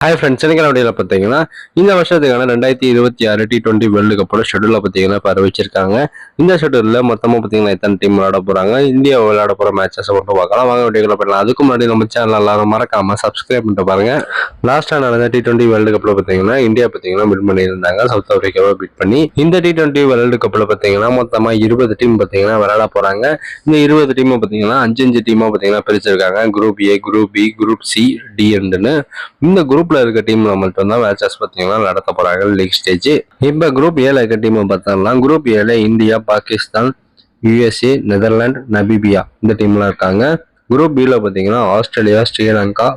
Hi friends எனக்கு அப்படியில் பார்த்தீங்கன்னா இந்த வருஷத்துக்கான ரெண்டாயிரத்தி இருபத்தி ஆறு டி டுவெண்ட்டி வேர்ல்டு கப்போட ஷெடியூலில் பார்த்தீங்கன்னா இப்போ அறிவிச்சிருக்காங்க இந்த ஷெடியூலில் மொத்தமாக பார்த்தீங்கன்னா எத்தனை டீம் விளையாட போகிறாங்க இந்தியா விளையாட போகிற மேட்சஸ் மட்டும் பார்க்கலாம். வாங்க வீடியோக்குள்ள போயிடலாம். அதுக்கு முன்னாடி நம்ம சேனல் எல்லாரும் மறக்காம சப்ஸ்கிரைப் பண்ணிட்டு பாருங்க. லாஸ்ட்டாக நடந்த டி டுவெண்ட்டி வேர்ல்டு கப்பில் பார்த்தீங்கன்னா இந்தியா பார்த்தீங்கன்னா பிட் பண்ணியிருந்தாங்க. சவுத் ஆஃப்ரிக்காவை பிட் பண்ணி இந்த டி டுவெண்ட்டி வேர்ல்டு கப்பில் பார்த்தீங்கன்னா மொத்தமாக இருபது டீம் பார்த்தீங்கன்னா விளையாட போகிறாங்க இந்த இருபது டீமை பார்த்தீங்கன்னா அஞ்சு அஞ்சு டீமாக பார்த்தீங்கன்னா பிரிச்சிருக்காங்க. Group A group B group C D இந்த இந்த குரூப்ல இருக்க டீம்ல மட்டும்தான் மேட்சஸ் பார்த்தீங்கன்னா நடத்த போறாங்க. லீக் ஸ்டேஜ் இப்போ குரூப் ஏல இருக்க டீம் பார்த்தோம்னா குரூப் ஏல India Pakistan USA Netherland Namibia இந்த டீம்லாம் இருக்காங்க. குரூப் பியில் பார்த்தீங்கன்னா Australia Sri Lanka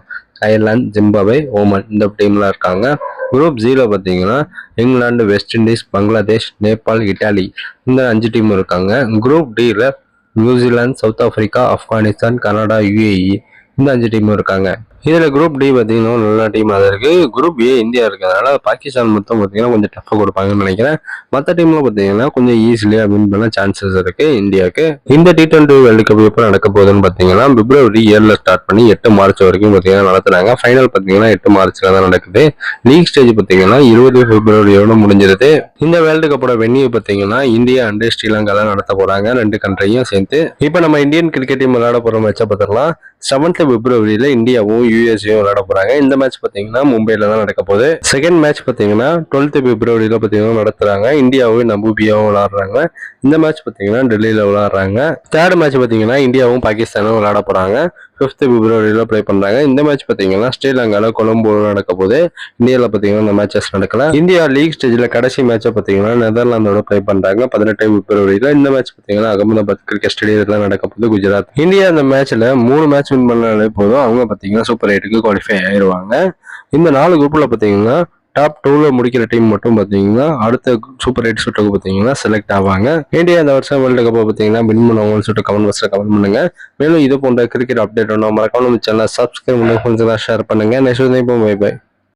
Ireland Zimbabwe Oman இந்த டீம்லாம் இருக்காங்க. குரூப் ஜீரோ பார்த்தீங்கன்னா England West Indies Bangladesh Nepal Italy இந்த அஞ்சு டீம் இருக்காங்க. குரூப் டியில் New Zealand South Africa Afghanistan Canada UAE இந்த அஞ்சு டீம் இருக்காங்க. இதில் குரூப் டி பார்த்தீங்கன்னா நல்ல டீமாக தான் இருக்குது குரூப் ஏ இந்தியா இருக்கிறதுனால பாகிஸ்தான் மொத்தம் பார்த்தீங்கன்னா கொஞ்சம் டஃப்பாக கொடுப்பாங்கன்னு நினைக்கிறேன். மற்ற டீம்ல பார்த்தீங்கன்னா கொஞ்சம் ஈஸிலியாக வின் பண்ண சான்சஸ் இருக்குது இந்தியாவுக்கு. இந்த டி டுவெண்ட்டி வேர்ல்டு கப் எப்போ நடக்க போகுதுன்னு பார்த்தீங்கன்னா பிப்ரவரி ஏழில் ஸ்டார்ட் பண்ணி எட்டு மார்ச் வரைக்கும் பார்த்தீங்கன்னா நடத்துனாங்க ஃபைனல் பார்த்தீங்கன்னா எட்டு மார்ச்ல தான் நடக்குது. லீக் ஸ்டேஜ் பார்த்தீங்கன்னா இருபது பிப்ரவரியோட முடிஞ்சிருது. இந்த வேர்ல்டு கப்போட வென்யூ பார்த்தீங்கன்னா இந்தியா அண்டு ஸ்ரீலங்கா தான் நடத்த போறாங்க. ரெண்டு கண்ட்ரியும் சேர்த்து இப்போ நம்ம இந்தியன் கிரிக்கெட் டீம் விளையாட போகிற மேட்சை பார்த்துக்கலாம். செவன்த் பிப்ரவரியில் இந்தியாவும் யூஎஸ்ஏயும் விளையாட போறாங்க. இந்த மேட்ச் பார்த்தீங்கன்னா மும்பைல தான் நடக்க போகுது. செகண்ட் மேட்ச் பார்த்தீங்கன்னா டுவெல்த் பிப்ரவரியில பார்த்தீங்கன்னா நடத்துறாங்க. இந்தியாவும் நம்பூபியாவும் விளையாடுறாங்க. இந்த மேட்ச் பார்த்தீங்கன்னா டெல்லியில விளையாடுறாங்க. தேர்ட் மேட்ச் பார்த்தீங்கன்னா இந்தியாவும் பாகிஸ்தானும் விளையாட போறாங்க. ஃபிஃப்த் பிப்ரவரியில் ப்ளே பண்ணுறாங்க இந்த மேட்ச் பார்த்தீங்கன்னா ஸ்ரீலங்காவில் கொலம்போ நடக்க போது இந்தியாவில் பார்த்தீங்கன்னா இந்த மேட்சஸ் நடக்கல. இந்தியா லீக் ஸ்டேஜில் கடைசி மேட்சை பார்த்தீங்கன்னா நெதர்லாந்தோட ப்ளே பண்ணுறாங்க பதினெட்டு பிப்ரவரியில் இந்த மேட்ச் பார்த்தீங்கன்னா அகமதாபாத் கிரிக்கெட் ஸ்டேடியத்தில் நடக்க போது குஜராத். இந்தியா இந்த மேட்ச்சில் மூணு மேட்ச் வின் பண்ணாலே போதும். அவங்க பார்த்தீங்கன்னா சூப்பர் எயிட்டுக்கு குவாலிஃபை ஆயிடுவாங்க இந்த நாலு குரூப்பில் பார்த்தீங்கன்னா டாப் டூவில் முடிக்கிற டீம் மட்டும் பார்த்தீங்கன்னா அடுத்த சூப்பர் எயிட் சுற்றுக்கு பார்த்தீங்கன்னா செலக்ட் ஆவாங்க. இந்தியா இந்த வருஷம் வேர்ல்டு கப்பை பார்த்தீங்கன்னா வின் பண்ணுவாங்கன்னு சொல்லிட்டு கமெண்ட் பாக்ஸில் கமெண்ட் பண்ணுங்க. மேலும் இது போன்ற கிரிக்கெட் அப்டேட் ஒன்றும் மறக்காம நம்ம சேனலை சப்ஸ்கிரைப் பண்ணுங்க ஷேர் பண்ணுங்க. Next by by